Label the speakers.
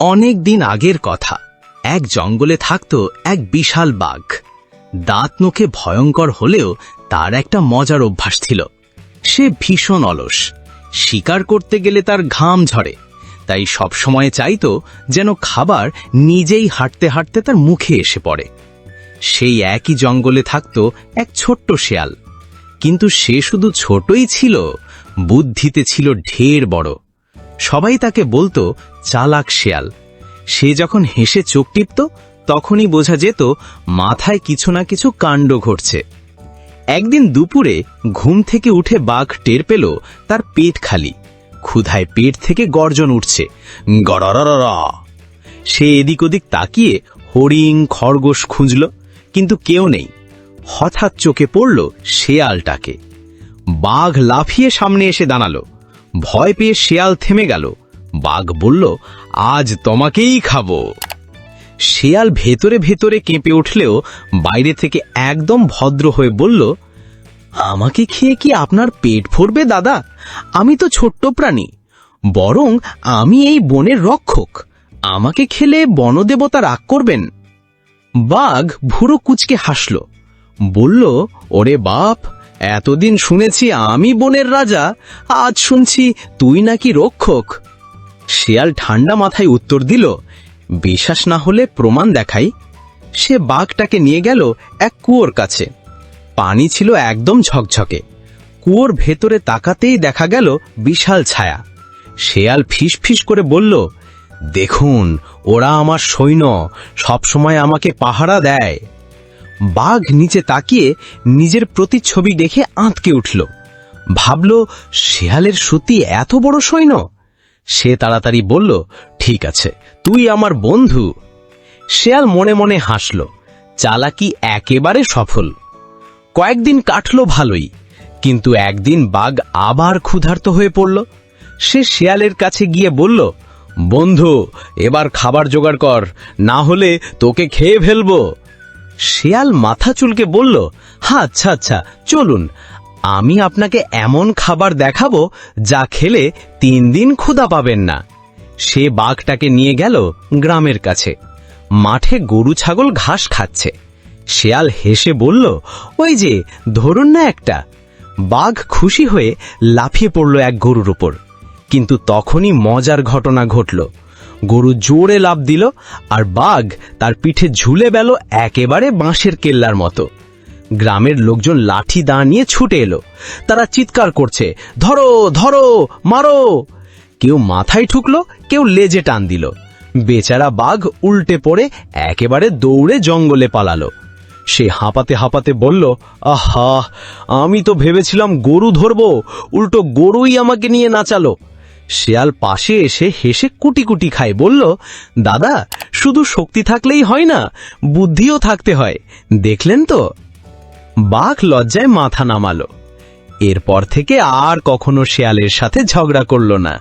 Speaker 1: অনেক দিন আগের কথা। এক জঙ্গলে থাকত এক বিশাল বাঘ। দাঁত নোখে ভয়ঙ্কর হলেও তার একটা মজার অভ্যাস ছিল। সে ভীষণ অলস। শিকার করতে গেলে তার ঘাম ঝরে। তাই সবসময় চাইত যেন খাবার নিজেই হাঁটতে হাঁটতে তার মুখে এসে পড়ে। সেই একই জঙ্গলে থাকত এক ছোট্ট শেয়াল। কিন্তু সে শুধু ছোটই ছিল, বুদ্ধিতে ছিল ঢের বড়। সবাই তাকে বলতো, চালাক শেয়াল। সে যখন হেসে চোখ টিপত, তখনই বোঝা যেত, মাথায় কিছু না কিছু কাণ্ড ঘটছে। একদিন দুপুরে ঘুম থেকে উঠে বাঘ টের পেল, তার পেট খালি। ক্ষুধায় পেট থেকে গর্জন উঠছে গড়ারা সে এদিক ওদিক তাকিয়ে হরিং খরগোশ খুঁজল, কিন্তু কেউ নেই। হঠাৎ চোখে পড়ল শেয়ালটাকে। বাঘ লাফিয়ে সামনে এসে দাঁড়াল। ভয় পেয়ে শেয়াল থেমে গেল। বাঘ বলল, আজ তোমাকেই খাব। শেয়াল ভেতরে ভেতরে কেঁপে উঠলেও বাইরে থেকে একদম ভদ্র হয়ে বলল, আমাকে খেয়ে কি আপনার পেট ভরবে, দাদা? আমি তো ছোট্ট প্রাণী। বরং আমি এই বনের রক্ষক। আমাকে খেলে বনদেবতা রাগ করবেন। বাঘ ভুরো কুচকে হাসল। বলল, ওরে বাপ এতদিন শুনেছি আমি বনের রাজা, আজ শুনছি তুই নাকি রক্ষক। শিয়াল ঠান্ডা মাথায় উত্তর দিল, বিশ্বাস না হলে প্রমাণ দেখাই। সে বাঘটাকে নিয়ে গেল এক কুয়োর কাছে। পানি ছিল একদম ঝকঝকে। কুয়োর ভেতরে তাকাতেই দেখা গেল বিশাল ছায়া। শেয়াল ফিস ফিস করে বলল, দেখুন, ওরা আমার সৈন্য, সবসময় আমাকে পাহারা দেয়। বাঘ নিচে তাকিয়ে নিজের প্রতিচ্ছবি দেখে আঁতকে উঠল। ভাবল, শেয়ালের সত্যি এত বড় সৈন্য? সে তাড়াতাড়ি বলল, ঠিক আছে, তুই আমার বন্ধু। শেয়াল মনে মনে হাসল, চালাকি একেবারে সফল। কয়েকদিন কাটল ভালোই, কিন্তু একদিন বাঘ আবার ক্ষুধার্ত হয়ে পড়ল। সে শেয়ালের কাছে গিয়ে বলল, বন্ধু, এবার খাবার জোগাড় কর, না হলে তোকে খেয়ে ফেলব। শেয়াল মাথা চুলকে বলল হ্যাঁ আচ্ছা আচ্ছা চলুন। আমি আপনাকে এমন খাবার দেখাবো যা খেলে তিন দিন ক্ষুধা পাবেন না। সে বাঘটাকে নিয়ে গেল গ্রামের কাছে। মাঠে গরু ছাগল ঘাস খাচ্ছে। শেয়াল হেসে বলল, ওই যে, ধরুন না একটা। বাঘ খুশি হয়ে লাফিয়ে পড়ল এক গরুর উপর। কিন্তু তখনই মজার ঘটনা ঘটল। গরু জোরে লাফ দিল আর বাঘ তার পিঠে ঝুলে বেল একেবারে বাঁশের কেল্লার মতো। গ্রামের লোকজন লাঠি দা নিয়ে ছুটে এলো। তারা চিৎকার করছে, ধরো ধরো, মারো! কেউ মাথায় ঠুকলো, কেউ লেজে টান দিল। বেচারা বাঘ উল্টে পড়ে একেবারে দৌড়ে জঙ্গলে পালালো। সে হাঁপাতে হাঁপাতে বলল, আহা, আমি তো ভেবেছিলাম গরু ধরবো, উল্টো গরুই আমাকে নিয়ে নাচালো। শেয়াল পাশে এসে হেসে কুটি কুটি খায়। বলল, দাদা, শুধু শক্তি থাকলেই হয় না, বুদ্ধিও থাকতে হয়। দেখলেন তো? বাঘ লজ্জায় মাথা নামালো। এরপর থেকে আর কখনো শেয়ালের সাথে ঝগড়া করল না।